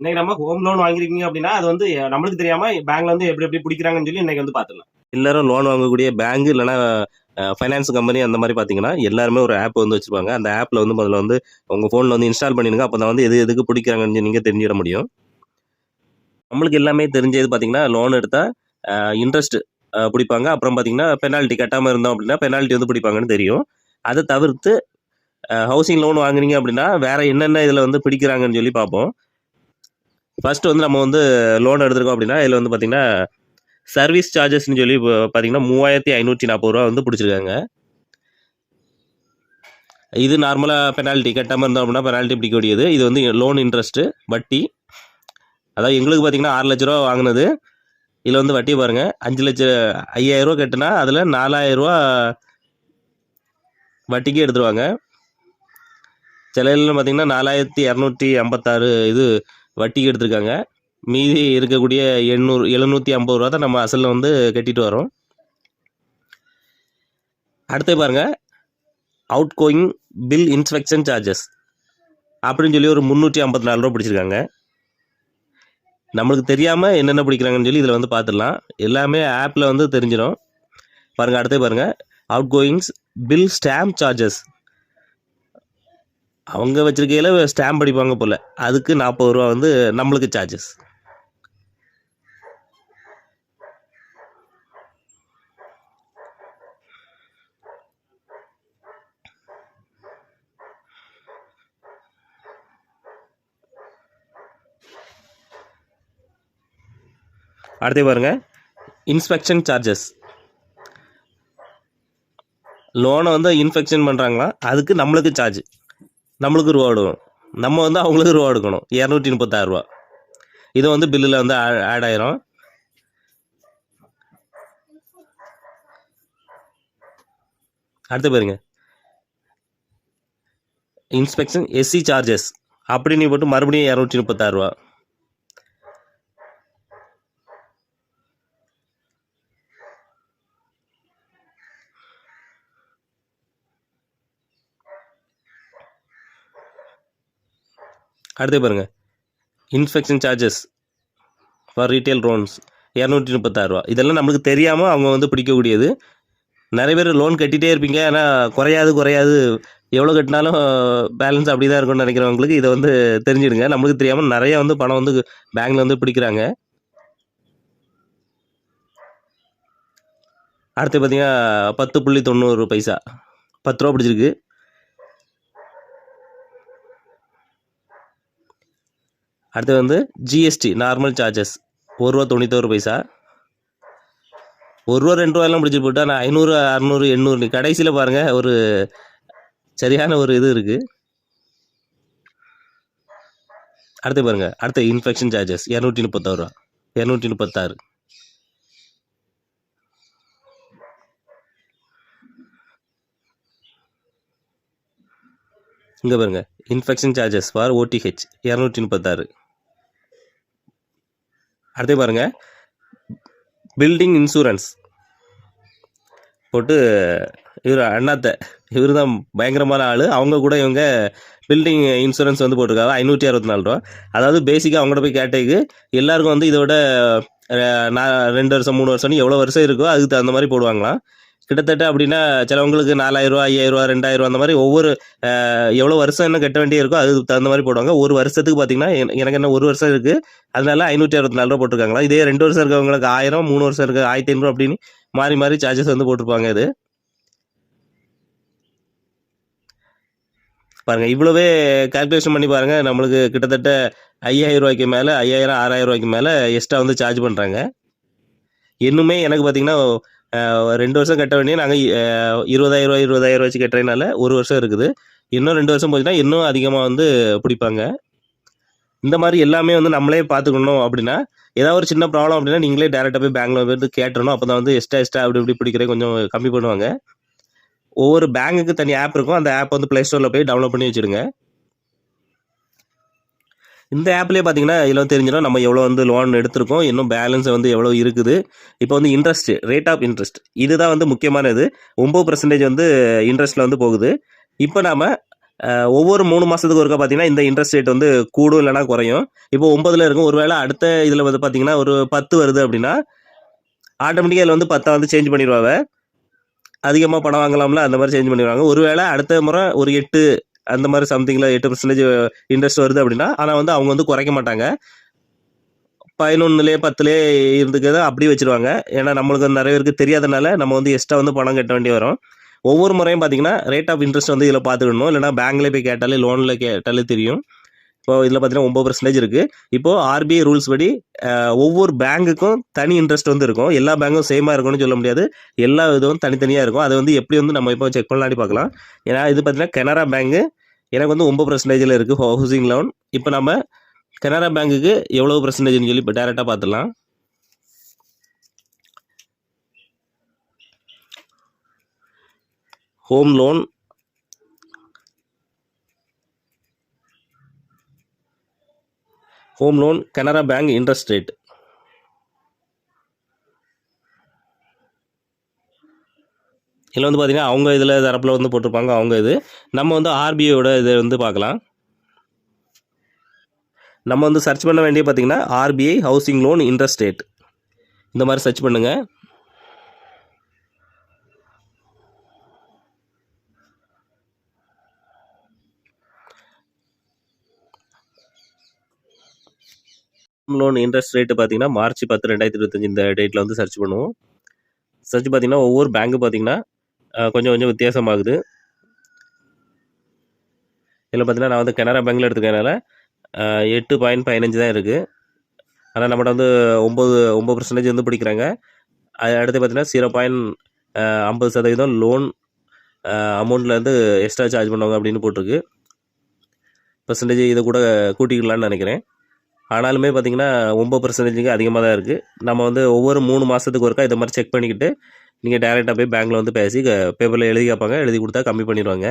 இன்னைக்கு நம்ம home loan வாங்கிருக்கீங்க அப்படின்னா அது வந்து நம்மளுக்கு தெரியாம பேங்க்ல வந்து எப்படி எப்படி பிடிக்கிறாங்கன்னு சொல்லி இன்னைக்கு வந்து பாத்துக்கலாம் எல்லாரும் லோன் வாங்கக்கூடிய பேங்க் இல்லைன்னா ஃபைனான்ஸ் கம்பெனி அந்த மாதிரி பார்த்தீங்கன்னா எல்லாருமே ஒரு ஆப் வந்து வச்சிருப்பாங்க. அந்த ஆப்ல வந்து முதல்ல வந்து உங்க ஃபோனில் வந்து இன்ஸ்டால் பண்ணிடுங்க. அப்போ தான் வந்து எது எதுக்கு பிடிக்கிறாங்கன்னு நீங்கள் தெரிஞ்சிட முடியும். நம்மளுக்கு எல்லாமே தெரிஞ்சது பார்த்தீங்கன்னா லோன் எடுத்தால் இன்ட்ரெஸ்ட் பிடிப்பாங்க. அப்புறம் பார்த்தீங்கன்னா பெனால்ட்டி கட்டாமல் இருந்தோம் அப்படின்னா பெனால்ட்டி வந்து பிடிப்பாங்கன்னு தெரியும். அதை தவிர்த்து ஹவுசிங் லோன் வாங்குறீங்க அப்படின்னா வேற என்னென்ன இதில் வந்து பிடிக்கிறாங்கன்னு சொல்லி பார்ப்போம். ஃபஸ்ட்டு வந்து நம்ம வந்து லோன் எடுத்திருக்கோம் அப்படின்னா இதில் வந்து பார்த்திங்கன்னா சர்வீஸ் சார்ஜஸ்னு சொல்லி இப்போ பார்த்தீங்கன்னா மூவாயிரத்தி ஐநூற்றி நாற்பது ரூபா வந்து பிடிச்சிருக்காங்க. இது நார்மலாக பெனால்ட்டி கட்டாமல் இருந்தோம் அப்படின்னா பெனால்ட்டி பிடிக்கக்கூடியது இது வந்து லோன் இன்ட்ரெஸ்ட்டு வட்டி. அதாவது எங்களுக்கு பார்த்தீங்கன்னா ஆறு லட்ச ரூபா வாங்கினது. இதில் வந்து வட்டி பாருங்க. அஞ்சு லட்சம் ஐயாயிரரூவா கட்டினா அதில் நாலாயிரரூவா வட்டிக்கு எடுத்துருவாங்க. சில பார்த்திங்கன்னா பார்த்தீங்கன்னா நாலாயிரத்தி இரநூத்தி ஐம்பத்தாறு இது வட்டிக்கு எடுத்திருக்காங்க. மீதி இருக்கக்கூடிய எண்ணூறு எழுநூற்றி ஐம்பது ரூபா தான் நம்ம அசலில் வந்து கட்டிட்டு வரோம். அடுத்து பாருங்க. Outgoing bill inspection charges அப்படின்னு சொல்லி ஒரு முந்நூற்றி ஐம்பத்தி நாலு ரூபா பிடிச்சிருக்காங்க. நம்மளுக்கு தெரியாமல் என்னென்ன பிடிக்கிறாங்கன்னு சொல்லி இதில் வந்து பார்த்துடலாம் எல்லாமே ஆப்பில் வந்து தெரிஞ்சிடும் பாருங்கள் அடுத்து பாருங்கள் outgoings bill stamp charges அவங்க வச்சுருக்கையில் ஸ்டாம்ப் அடிப்பாங்க போல். அதுக்கு நாற்பது ரூபா வந்து நம்மளுக்கு சார்ஜஸ் அடுத்து பாருங்க. இன்ஸ்பெக்ஷன் சார்ஜஸ் லோனை வந்து இன்ஃபெக்ஷன் பண்ணுறாங்களா அதுக்கு நம்மளுக்கு சார்ஜ் நம்மளுக்கு ரூபா எடுக்கணும். நம்ம வந்து அவங்களுக்கு ரூபா கொடுக்கணும் இரநூத்தி முப்பத்தாறுரூவா இது வந்து பில்லில் வந்து ஆட் ஆயிரும். அடுத்து பாருங்க. இன்ஸ்பெக்ஷன் எஸ்சி சார்ஜஸ் அப்படின்னு போட்டு மறுபடியும் இரநூத்தி முப்பத்தாறு அடுத்து பாருங்கள் inspection charges for retail loans இரநூத்தி முப்பத்தாறு ரூபா. இதெல்லாம் நம்மளுக்கு தெரியாமல் அவங்க வந்து பிடிக்கக்கூடியது. நிறைய பேர் லோன் கட்டிகிட்டே இருப்பீங்க. ஆனால் குறையாது குறையாது. எவ்வளோ கட்டினாலும் பேலன்ஸ் அப்படி தான் இருக்கும்னு நினைக்கிறவங்களுக்கு இதை வந்து தெரிஞ்சிடுங்க. நம்மளுக்கு தெரியாமல் நிறைய வந்து பணம் வந்து பேங்கில் வந்து பிடிக்கிறாங்க. அடுத்து பார்த்தீங்கன்னா பத்து புள்ளி தொண்ணூறு பைசா. பத்து ரூபா பிடிச்சிருக்கு. அடுத்து வந்து ஜிஎஸ்டி நார்மல் சார்ஜஸ் ஒரு ரூபா தொண்ணூத்தோரு பைசா. ஒரு ரூபா ரெண்டு ரூபாயெல்லாம் பிடிச்சி போட்டால் நான் ஐநூறு அறநூறு எண்ணூறு கடைசியில் பாருங்கள் ஒரு சரியான ஒரு இது இருக்குது அடுத்து பாருங்க அடுத்து இன்ஃபெக்ஷன் சார்ஜஸ் இரநூத்தி முப்பத்தாறு ரூபா இரநூத்தி முப்பத்தாறு. இங்கே பாருங்க. இன்ஃபெக்ஷன் சார்ஜஸ் ஃபார் ஓடிஹெச் இரநூத்தி முப்பத்தாறு அடுத்து பாருங்க. பில்டிங் இன்சூரன்ஸ் போட்டு இவர் அண்ணாத்த இவர் தான் பயங்கரமான ஆள். அவங்க கூட இவங்க பில்டிங் இன்சூரன்ஸ் வந்து போட்டிருக்காங்க. ஐநூற்றி அறுபத்தி நாலு ரூபா. அதாவது பேசிக்காக அவங்கள்ட்ட போய் கேட்டேக்கு எல்லாருக்கும் வந்து இதோட நான் ரெண்டு வருஷம் மூணு வருஷம்னு எவ்வளோ வருஷம் இருக்கோ அதுக்கு தகுந்த மாதிரி போடுவாங்களாம். கிட்டத்தட்ட அப்படின்னா சிலவங்களுக்கு நாலாயிரம் ரூபா ஐயாயிரம் ரூபா ரெண்டாயிரம் ரூபா அந்த மாதிரி ஒவ்வொரு எவ்வளோ வருஷம் என்ன கட்ட வேண்டிய இருக்கோ அதுக்கு தகுந்த மாதிரி போடுவாங்க. ஒரு வருஷத்துக்கு பார்த்தீங்கன்னா எனக்கு என்ன ஒரு வருஷம் இருக்குது அதனால ஐநூற்றி அறுபத்தி நாலு ரூபா போட்டிருக்காங்களா இதே ரெண்டு வருஷம் இருக்கவங்களுக்கு ஆயிரம் மூணு வருஷம் இருக்கு ஆயிரத்தி ஐநூறு அப்படின்னு மாறி மாறி சார்ஜஸ் வந்து போட்டிருப்பாங்க இது. பாருங்க இவ்வளவே கால்குலேஷன் பண்ணி பாருங்க. நம்மளுக்கு கிட்டத்தட்ட ஐயாயிரம் ரூபாய்க்கு மேலே ஐயாயிரம் ஆறாயிரம் ரூபாய்க்கு மேலே எக்ஸ்ட்ரா வந்து சார்ஜ் பண்ணுறாங்க இன்னுமே எனக்கு பார்த்தீங்கன்னா ரெண்டு வருஷம் கட்ட வேண்டிய நாங்கள் இருபதாயிரம் ரூபாய் இருபதாயிரம் வச்சு கட்டுறதுனால ஒரு வருஷம் இருக்குது. இன்னும் ரெண்டு வருஷம் போச்சுன்னா இன்னும் அதிகமாக வந்து பிடிப்பாங்க. இந்த மாதிரி எல்லாமே வந்து நம்மளே பார்த்துக்கணும் அப்படின்னா ஏதாவது ஒரு சின்ன ப்ராப்ளம் அப்படின்னா நீங்களே டேரெக்டாக போய் பேங்க்ல போயிட்டு கேட்டுறணும். அப்போ தான் வந்து எக்ஸ்ட்ரா எக்ஸ்ட்ரா அப்படி இப்படி பிடிக்கிற கொஞ்சம் கம்மி பண்ணுவாங்க. ஒவ்வொரு பேங்குக்கு தனி ஆப் இருக்கும். அந்த ஆப் வந்து ப்ளே ஸ்டோரில் போய் டவுன்லோட் பண்ணி வச்சிடுங்க. இந்த ஆப்லேயே பார்த்தீங்கன்னா இதில் தெரிஞ்சிடும் நம்ம எவ்வளோ வந்து லோன் எடுத்திருக்கோம் இன்னும் பேலன்ஸ் வந்து எவ்வளோ இருக்குது. இப்போ வந்து இன்ட்ரெஸ்ட் ரேட் ஆஃப் இன்ட்ரெஸ்ட் இதுதான் வந்து முக்கியமானது. ஒம்பது பர்சன்டேஜ் வந்து இன்ட்ரெஸ்ட்டில் வந்து போகுது. இப்போ நாம் ஒவ்வொரு மூணு மாதத்துக்கு ஒருக்கா பார்த்தீங்கன்னா இந்த இன்ட்ரெஸ்ட் ரேட் வந்து கூடும் இல்லைனா குறையும். இப்போ ஒன்பதுல இருக்கும். ஒரு வேளை அடுத்த இதில் வந்து பார்த்தீங்கன்னா ஒரு பத்து வருது அப்படின்னா ஆட்டோமேட்டிக்காக இதில் வந்து பத்தாக வந்து சேஞ்ச் பண்ணிடுவாங்க. அதிகமாக பணம் வாங்கலாம்ல அந்த மாதிரி சேஞ்ச் பண்ணிடுவாங்க. ஒருவேளை அடுத்த முறை ஒரு எட்டு அந்த மாதிரி சம்திங்கில் எட்டு பர்சன்டேஜ் இன்ட்ரெஸ்ட் வருது அப்படின்னா ஆனால் வந்து அவங்க வந்து குறைக்க மாட்டாங்க. பதினொன்னுலேயே பத்துலேயே இருந்துக்கிறத அப்படியே வச்சிருவாங்க. ஏன்னா நம்மளுக்கு வந்து நிறைய பேருக்கு தெரியாதனால நம்ம வந்து எக்ஸ்ட்ரா வந்து பணம் கட்ட வேண்டி வரும். ஒவ்வொரு முறையும் பார்த்தீங்கன்னா ரேட் ஆஃப் இன்ட்ரெஸ்ட் வந்து இதில் பார்த்துக்கணும் இல்லைனா பேங்க்லேயே போய் கேட்டாலே லோனில் கேட்டாலே தெரியும். இப்போ இதில் பார்த்தீங்கன்னா ஒம்பது பர்சன்டேஜ் இருக்குது இப்போது ஆர்பிஐ ரூல்ஸ் படி ஒவ்வொரு பேங்குக்கும் தனி இன்ட்ரெஸ்ட் வந்து இருக்கும். எல்லா பேங்க்கும் சேமாக இருக்கும்னு சொல்ல முடியாது. எல்லா இதுவும் தனித்தனியாக இருக்கும். அதை வந்து எப்படி வந்து நம்ம இப்போ செக் பண்ணலாடி பார்க்கலாம் ஏன்னா இது பார்த்தீங்கன்னா கனரா பேங்கு எனக்கு வந்து ஒம்பது பர்சன்டேஜில் இருக்குது ஹவுசிங் லோன் இப்போ நம்ம கனரா பேங்குக்கு எவ்வளோ பர்சன்டேஜ்னு சொல்லி இப்போ டேரெக்டாக பார்த்துடலாம் home loan home loan Canara bank interest rate இதில் வந்து பார்த்திங்கன்னா அவங்க இதில் தரப்பில் வந்து போட்டிருப்பாங்க அவங்க இது. நம்ம வந்து ஆர்பிஐயோட இதை வந்து பார்க்கலாம். நம்ம வந்து சர்ச் பண்ண வேண்டிய பார்த்தீங்கன்னா RBI housing loan interest rate இந்த மாதிரி சர்ச் பண்ணுங்கள் லோன் இன்ட்ரெஸ்ட் ரேட்டு பார்த்தீங்கன்னா மார்ச் பத்து ரெண்டாயிரத்தி இருபத்தஞ்சி இந்த டேட்டில் வந்து சர்ச் பண்ணுவோம். சர்ச் பார்த்தீங்கன்னா ஒவ்வொரு பேங்க்கு பார்த்தீங்கன்னா கொஞ்சம் கொஞ்சம் வித்தியாசமாகுது. இதில் பார்த்தீங்கன்னா நான் வந்து கனரா பேங்கில் எடுத்துக்கிறதுனால எட்டு பாயிண்ட் பதினஞ்சு தான் இருக்குது ஆனால் நம்மகிட்ட வந்து ஒம்பது ஒம்பது பர்சன்டேஜ் வந்து பிடிக்கிறாங்க. அது அடுத்து பார்த்தீங்கன்னா ஜீரோ பாயிண்ட் ஐம்பது சதவீதம் லோன் அமௌண்ட்டில் எக்ஸ்ட்ரா சார்ஜ் பண்ணுவாங்க அப்படின்னு போட்டிருக்கு. பர்சன்டேஜ் இதை கூட கூட்டிக்கலான்னு நினைக்கிறேன். ஆனாலுமே பார்த்தீங்கன்னா ஒம்பது பர்சன்டேஜுக்கு அதிகமாக தான் இருக்குது நம்ம வந்து ஒவ்வொரு மூணு மாதத்துக்கு ஒருக்கா இதை மாதிரி செக் பண்ணிக்கிட்டு நீங்கள் டேரெக்டாக போய் பேங்க்கில் வந்து பேசி பேப்பரில் எழுதி கேட்பாங்க எழுதி கொடுத்தா கம்மி பண்ணிடுவாங்க.